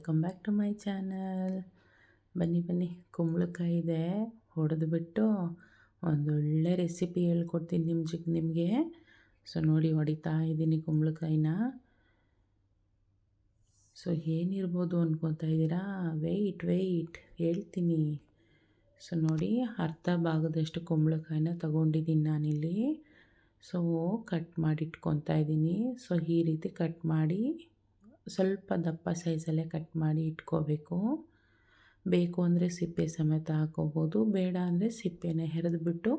Welcome back to my channel ಬನ್ನಿ ಬನ್ನಿ. ಕುಂಬಳಕಾಯಿ ಇದೆ. ಹೊಡೆದ್ಬಿಟ್ಟು ಒಂದೊಳ್ಳೆ ರೆಸಿಪಿ ಹೇಳ್ಕೊಡ್ತೀನಿ ನಿಮ್ಮ ಜಿಗ್ ನಿಮಗೆ. ಸೊ ನೋಡಿ, ಹೊಡಿತಾ ಇದ್ದೀನಿ ಕುಂಬಳಕಾಯಿನ. ಸೊ ಏನಿರ್ಬೋದು ಅಂದ್ಕೊತಾ ಇದ್ದೀರಾ? ವೆಯ್ಟ್ ವೆಯ್ಟ್ ಹೇಳ್ತೀನಿ. ಸೊ ನೋಡಿ, ಅರ್ಧ ಭಾಗದಷ್ಟು ಕುಂಬಳಕಾಯಿನ ತಗೊಂಡಿದ್ದೀನಿ ನಾನಿಲ್ಲಿ. ಸೊ ಕಟ್ ಮಾಡಿ ಇಟ್ಕೊತಾ ಇದ್ದೀನಿ. ಸೊ ಈ ರೀತಿ ಕಟ್ ಮಾಡಿ ಸ್ವಲ್ಪ ದಪ್ಪ ಸೈಜಲ್ಲೇ ಕಟ್ ಮಾಡಿ ಇಟ್ಕೋಬೇಕು. ಬೇಕು ಅಂದರೆ ಸಿಪ್ಪೆ ಸಮೇತ ಹಾಕೋಬೋದು, ಬೇಡ ಅಂದರೆ ಸಿಪ್ಪೆನ ಹೆರೆದ್ಬಿಟ್ಟು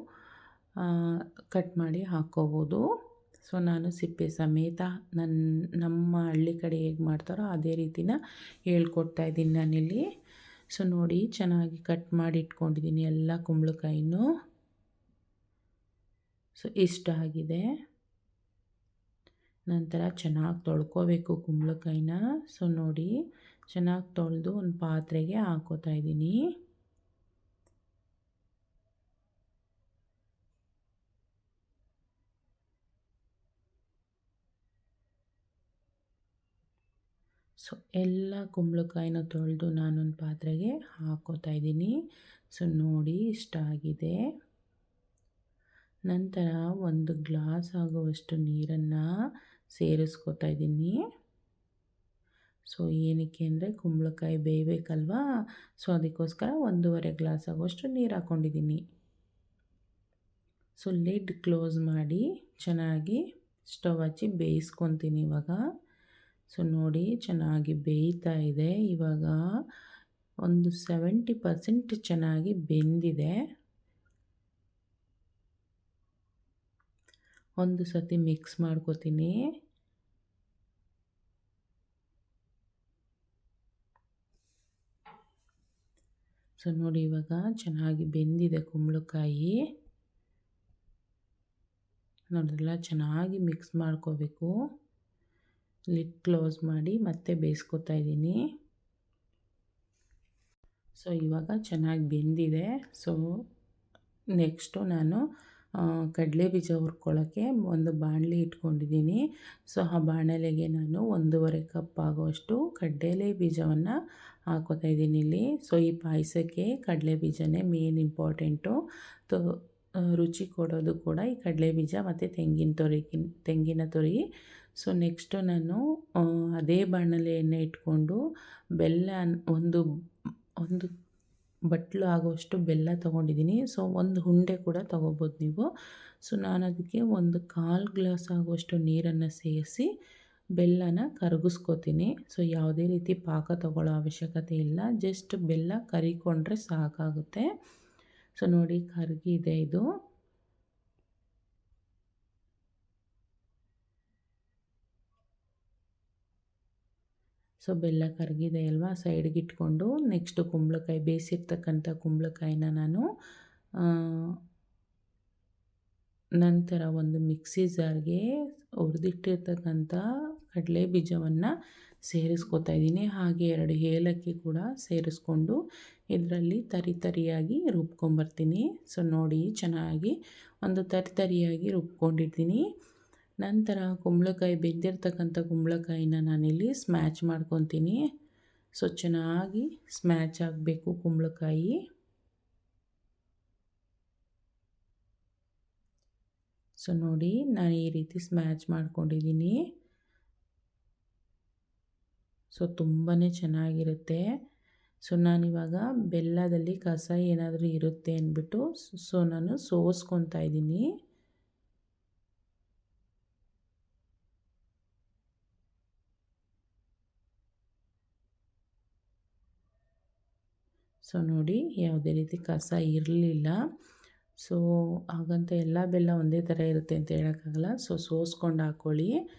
ಕಟ್ ಮಾಡಿ ಹಾಕ್ಕೋಬೋದು ಸೊ ನಾನು ಸಿಪ್ಪೆ ಸಮೇತ ನನ್ನ ನಮ್ಮ ಹಳ್ಳಿ ಕಡೆ ಹೇಗೆ ಮಾಡ್ತಾರೋ ಅದೇ ರೀತಿನ ಹೇಳ್ಕೊಡ್ತಾ ಇದ್ದೀನಿ ನಾನಿಲ್ಲಿ. ಸೊ ನೋಡಿ ಚೆನ್ನಾಗಿ ಕಟ್ ಮಾಡಿ ಇಟ್ಕೊಂಡಿದ್ದೀನಿ ಎಲ್ಲ ಕುಂಬಳಕಾಯಿನೂ. ಸೊ ಇಷ್ಟ ಆಗಿದೆ. ನಂತರ ಚೆನ್ನಾಗಿ ತೊಳ್ಕೊಬೇಕು ಕುಂಬಳಕಾಯಿನ. ಸೊ ನೋಡಿ, ಚೆನ್ನಾಗಿ ತೊಳೆದು ಒಂದು ಪಾತ್ರೆಗೆ ಹಾಕೋತಾ ಇದ್ದೀನಿ. ಸೊ ಎಲ್ಲ ಕುಂಬಳಕಾಯಿನ ತೊಳೆದು ನಾನೊಂದು ಪಾತ್ರೆಗೆ ಹಾಕೋತಾ ಇದ್ದೀನಿ. ಸೊ ನೋಡಿ ಇಷ್ಟ ಆಗಿದೆ ನಂತರ ಒಂದು ಗ್ಲಾಸ್ ಆಗುವಷ್ಟು ನೀರನ್ನು ಸೇರಿಸ್ಕೊತಾ ಇದ್ದೀನಿ. ಸೊ ಏನಕ್ಕೆ ಅಂದರೆ ಕುಂಬಳಕಾಯಿ ಬೇಯಬೇಕಲ್ವಾ? ಸೊ ಅದಕ್ಕೋಸ್ಕರ ಒಂದೂವರೆ ಗ್ಲಾಸ್ ಆಗುವಷ್ಟು ನೀರು ಹಾಕ್ಕೊಂಡಿದ್ದೀನಿ ಸೊ ಲಿಡ್ ಕ್ಲೋಸ್ ಮಾಡಿ ಚೆನ್ನಾಗಿ ಸ್ಟವ್ ಹಚ್ಚಿ ಬೇಯಿಸ್ಕೊತೀನಿ ಇವಾಗ. ಸೊ ನೋಡಿ ಚೆನ್ನಾಗಿ ಬೇಯ್ತಾ ಇದೆ. ಇವಾಗ ಒಂದು ಸೆವೆಂಟಿ ಪರ್ಸೆಂಟ್ ಚೆನ್ನಾಗಿ ಬೆಂದಿದೆ. ಒಂದು ಸತಿ ಮಿಕ್ಸ್ ಮಾಡ್ಕೋತೀನಿ. ಸೊ ನೋಡಿ ಇವಾಗ ಚೆನ್ನಾಗಿ ಬೆಂದಿದೆ ಕುಂಬಳಕಾಯಿ. ನೋಡಿದ್ರಲ್ಲ, ಚೆನ್ನಾಗಿ ಮಿಕ್ಸ್ ಮಾಡ್ಕೋಬೇಕು. ಲಿಡ್ ಕ್ಲೋಸ್ ಮಾಡಿ ಮತ್ತೆ ಬೇಯಿಸ್ಕೊತಾ ಇದ್ದೀನಿ. ಸೊ ಇವಾಗ ಚೆನ್ನಾಗಿ ಬೆಂದಿದೆ. ಸೊ ನೆಕ್ಸ್ಟು ನಾನು ಕಡಲೆ ಬೀಜ ಹುರ್ಕೊಳ್ಳೋಕ್ಕೆ ಒಂದು ಬಾಣಲೆ ಇಟ್ಕೊಂಡಿದ್ದೀನಿ. ಸೊ, ಆ ಬಾಣಲೆಗೆ ನಾನು ಒಂದೂವರೆ ಕಪ್ ಆಗುವಷ್ಟು ಕಡಲೆ ಬೀಜವನ್ನು ಹಾಕೋತಾ ಇದ್ದೀನಿ ಇಲ್ಲಿ. ಸೊ, ಈ ಪಾಯಸಕ್ಕೆ ಕಡಲೆ ಬೀಜನೇ ಮೇನ್ ಇಂಪಾರ್ಟೆಂಟು. ತೊ ರುಚಿ ಕೊಡೋದು ಕೂಡ ಈ ಕಡಲೆ ಬೀಜ ಮತ್ತು ತೆಂಗಿನ ತುರಿ, ತೆಂಗಿನ ತೊರಿ. ಸೊ, ನೆಕ್ಸ್ಟು ನಾನು ಅದೇ ಬಾಣಲೆಯನ್ನು ಇಟ್ಕೊಂಡು ಬೆಲ್ಲ ಒಂದು ಒಂದು ಬಟ್ಲು ಆಗುವಷ್ಟು ಬೆಲ್ಲ ತೊಗೊಂಡಿದ್ದೀನಿ. ಸೊ ಒಂದು ಹುಂಡೆ ಕೂಡ ತೊಗೋಬೋದು ನೀವು. ಸೊ ನಾನು ಅದಕ್ಕೆ ಒಂದು ಕಾಲು ಗ್ಲಾಸ್ ಆಗುವಷ್ಟು ನೀರನ್ನು ಸೇರಿಸಿ ಬೆಲ್ಲನ ಕರಗಿಸ್ಕೋತೀನಿ. ಸೊ ಯಾವುದೇ ರೀತಿ ಪಾಕ ತೊಗೊಳ್ಳೋ ಅವಶ್ಯಕತೆ ಇಲ್ಲ. ಜಸ್ಟ್ ಬೆಲ್ಲ ಕರಿಕೊಂಡ್ರೆ ಸಾಕಾಗುತ್ತೆ. ಸೊ ನೋಡಿ ಕರಗಿದೆ ಇದು. ಸೊ ಬೆಲ್ಲ ಕರಗಿದೆ ಅಲ್ವಾ? ಸೈಡ್ಗೆ ಇಟ್ಕೊಂಡು ನೆಕ್ಸ್ಟು ಕುಂಬಳಕಾಯಿ ಬೇಯಿಸಿರ್ತಕ್ಕಂಥ ಕುಂಬಳಕಾಯಿನ ನಾನು ನಂತರ ಒಂದು ಮಿಕ್ಸಿ ಜಾರ್ಗೆ ಹುರಿದಿಟ್ಟಿರ್ತಕ್ಕಂಥ ಕಡಲೆ ಬೀಜವನ್ನು ಸೇರಿಸ್ಕೊತಾ ಇದ್ದೀನಿ. ಹಾಗೆ ಎರಡು ಏಲಕ್ಕಿ ಕೂಡ ಸೇರಿಸ್ಕೊಂಡು ಇದರಲ್ಲಿ ತರಿ ತರಿಯಾಗಿ ರುಬ್ಕೊಂಬರ್ತೀನಿ. ಸೊ ನೋಡಿ ಚೆನ್ನಾಗಿ ಒಂದು ತರಿ ತರಿಯಾಗಿ ರುಬ್ಕೊಂಡಿರ್ತೀನಿ ನಂತರ ಕುಂಬಳಕಾಯಿ ಬೆಂದಿರ್ತಕ್ಕಂಥ ಕುಂಬಳಕಾಯಿನ ನಾನಿಲ್ಲಿ ಸ್ಮ್ಯಾಚ್ ಮಾಡ್ಕೊತೀನಿ. ಸೊ ಚೆನ್ನಾಗಿ ಸ್ಮ್ಯಾಚ್ ಆಗಬೇಕು ಕುಂಬಳಕಾಯಿ. ಸೊ ನೋಡಿ ನಾನು ಈ ರೀತಿ ಸ್ಮ್ಯಾಚ್ ಮಾಡ್ಕೊಂಡಿದ್ದೀನಿ. ಸೊ ತುಂಬಾ ಚೆನ್ನಾಗಿರುತ್ತೆ. ಸೊ ನಾನಿವಾಗ ಬೆಲ್ಲದಲ್ಲಿ ಕಸ ಏನಾದರೂ ಇರುತ್ತೆ ಅಂದ್ಬಿಟ್ಟು ಸೊ ನಾನು ಸೋಸ್ಕೊತಾ ಇದ್ದೀನಿ. ಸೊ ನೋಡಿ, ಯಾವುದೇ ರೀತಿ ಕಸ ಇರಲಿಲ್ಲ. ಸೊ, ಹಾಗಂತ ಎಲ್ಲ ಬೆಲ್ಲ ಒಂದೇ ಥರ ಇರುತ್ತೆ ಅಂತ ಹೇಳೋಕ್ಕಾಗಲ್ಲ. ಸೊ, ಸೋಸ್ಕೊಂಡು ಹಾಕ್ಕೊಳ್ಳಿ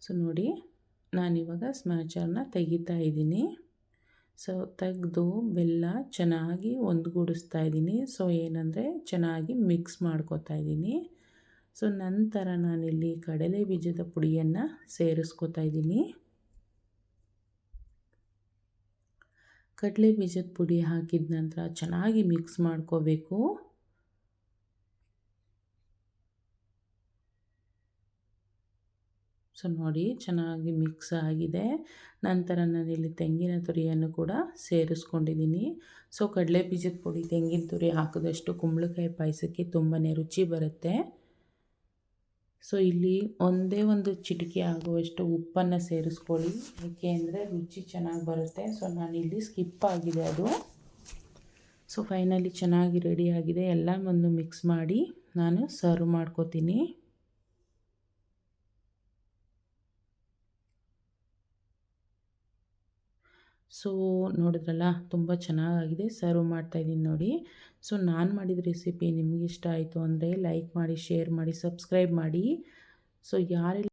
ಸೊ ನೋಡಿ, ನಾನಿವಾಗ ಸ್ಮ್ಯಾಚರ್ನ ತೆಗಿತಾ ಇದ್ದೀನಿ. ಸೊ, ತೆಗೆದು ಬೆಲ್ಲ ಚೆನ್ನಾಗಿ ಒಂದುಗೂಡಿಸ್ತಾ ಇದ್ದೀನಿ. ಸೊ, ಏನಂದರೆ ಚೆನ್ನಾಗಿ ಮಿಕ್ಸ್ ಮಾಡ್ಕೋತಾ ಇದ್ದೀನಿ. ಸೊ, ನಂತರ ನಾನಿಲ್ಲಿ ಕಡಲೆ ಬೀಜದ ಪುಡಿಯನ್ನು ಸೇರಿಸ್ಕೋತಾ ಇದ್ದೀನಿ. ಕಡಲೆ ಬೀಜದ ಪುಡಿ ಹಾಕಿದ ನಂತರ ಚೆನ್ನಾಗಿ ಮಿಕ್ಸ್ ಮಾಡ್ಕೋಬೇಕು. ಸೊ ನೋಡಿ ಚೆನ್ನಾಗಿ ಮಿಕ್ಸ್ ಆಗಿದೆ. ನಂತರ ನಾನಿಲ್ಲಿ ತೆಂಗಿನ ತುರಿಯನ್ನು ಕೂಡ ಸೇರಿಸ್ಕೊಂಡಿದ್ದೀನಿ. ಸೊ ಕಡಲೆ ಬೀಜದ ಪುಡಿ, ತೆಂಗಿನ ತುರಿ ಹಾಕಿದಷ್ಟು ಕುಂಬಳಕಾಯಿ ಪಾಯಸಕ್ಕೆ ತುಂಬಾ ರುಚಿ ಬರುತ್ತೆ. ಸೊ ಇಲ್ಲಿ ಒಂದೇ ಒಂದು ಚಿಟಿಕೆ ಆಗುವಷ್ಟು ಉಪ್ಪನ್ನು ಸೇರಿಸ್ಕೊಳ್ಳಿ. ಯಾಕೆ ಅಂದರೆ ರುಚಿ ಚೆನ್ನಾಗಿ ಬರುತ್ತೆ. ಸೊ ನಾನಿಲ್ಲಿ ಸ್ಕಿಪ್ ಆಗಿದೆ ಅದು. ಸೊ ಫೈನಲಿ ಚೆನ್ನಾಗಿ ರೆಡಿ ಆಗಿದೆ. ಎಲ್ಲ ಒಂದು ಮಿಕ್ಸ್ ಮಾಡಿ ನಾನು ಸರ್ವ್ ಮಾಡ್ಕೋತೀನಿ. ಸೊ ನೋಡಿದ್ರಲ್ಲ, ತುಂಬ ಚೆನ್ನಾಗಾಗಿದೆ. ಸರ್ವ್ ಮಾಡ್ತಾಯಿದ್ದೀನಿ ನೋಡಿ. ಸೊ ನಾನು ಮಾಡಿದ ರೆಸಿಪಿ ನಿಮ್ಗೆ ಇಷ್ಟ ಆಯಿತು ಅಂದರೆ ಲೈಕ್ ಮಾಡಿ ಶೇರ್ ಮಾಡಿ ಸಬ್ಸ್ಕ್ರೈಬ್ ಮಾಡಿ. ಸೊ ಯಾರೆಲ್ಲ